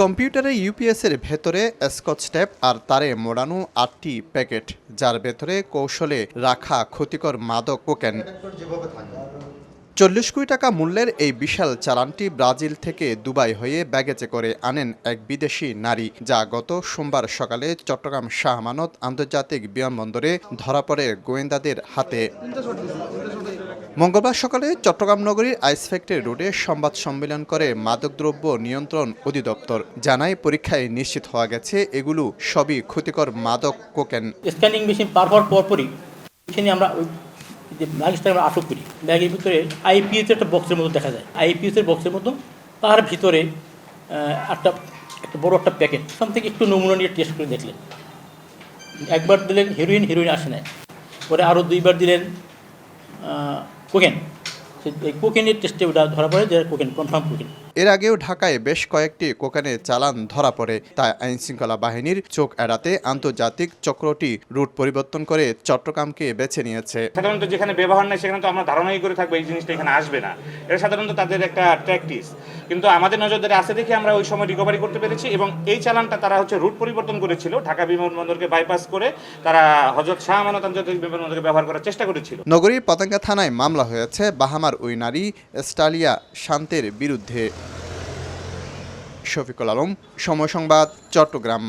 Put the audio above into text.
কম্পিউটারে ইউপিএস এর ভেতরে স্কচ টেপ আর তারে মোড়ানো আটটি প্যাকেট, যার ভেতরে কৌশলে রাখা ক্ষতিকর মাদক কোকেন চল্লিশ কোটি টাকা মূল্যের এই বিশাল চালানটি ব্রাজিল থেকে দুবাই হয়ে ব্যাগেজে করে আনেন এক বিদেশি নারী, যা গত সোমবার সকালে চট্টগ্রাম শাহ আমানত আন্তর্জাতিক বিমানবন্দরে ধরা পড়ে গোয়েন্দাদের হাতে। মঙ্গলবার সকালে চট্টগ্রাম নগরীর আইস ফ্যাক্টরি রোডে সংবাদ সম্মেলন করে মাদকদ্রব্য নিয়ন্ত্রণ অধিদপ্তর। জানায়, পরীক্ষায় নিশ্চিত হওয়া গেছে, এগুলো সবই ক্ষতিকর মাদক কোকেন। স্ক্যানিং মেশিন পার হওয়ার পরপরই এখানে আমরা যে লাগেজটা আমরা আটক করি। ব্যাগের ভিতরে আইপিএস একটা বক্সের মতো দেখা যায়। আইপিএস এর বক্সের মতো, তার ভিতরে একটা একটা বড় একটা প্যাকেট। থেকে একটু নমুনা নিয়ে টেস্ট করে দেখলেন। একবার দিলেন হিরোইন হিরোইন আসে নাই। পরে আরও দুইবার দিলেন কোকেন এই কোকেনের টেস্টে ওটা ধরা পড়ে যে কোকেন কনফার্ম কোকেন এর আগেও ঢাকায় বেশ কয়েকটি কোকানের চালান ধরা পড়ে। তাই আইনশৃঙ্খলা বাহিনীর চোখ এড়াতে আন্তর্জাতিক চক্রটি রুট পরিবর্তন করে চট্টগ্রামকে বেছে নিয়েছে। সাধারণত যেখানে ব্যবহার নেই সেখানে তো আমরা ধারণাই করে থাকব এই জিনিসটা এখানে আসবে না। এটা সাধারণত তাদের একটা প্র্যাকটিস কিন্তু আমাদের নজরদারি আছে দেখে আমরা ওই সময় রিকভারি করতে পেরেছি এবং এই চালানটা তারা হচ্ছে রুট পরিবর্তন করেছিল। ঢাকা বিমানবন্দরকে বাইপাস করে তারা হজরত শাহ আমানত আন্তর্জাতিক বিমানবন্দরকে ব্যবহার করার চেষ্টা করেছিল। নগরীর পতেঙ্গা থানায় মামলা হয়েছে বাহামার ওই নারী স্টালিয়া শান্তের বিরুদ্ধে। শফিকুল আলম সময় সংবাদ চট্টগ্রাম।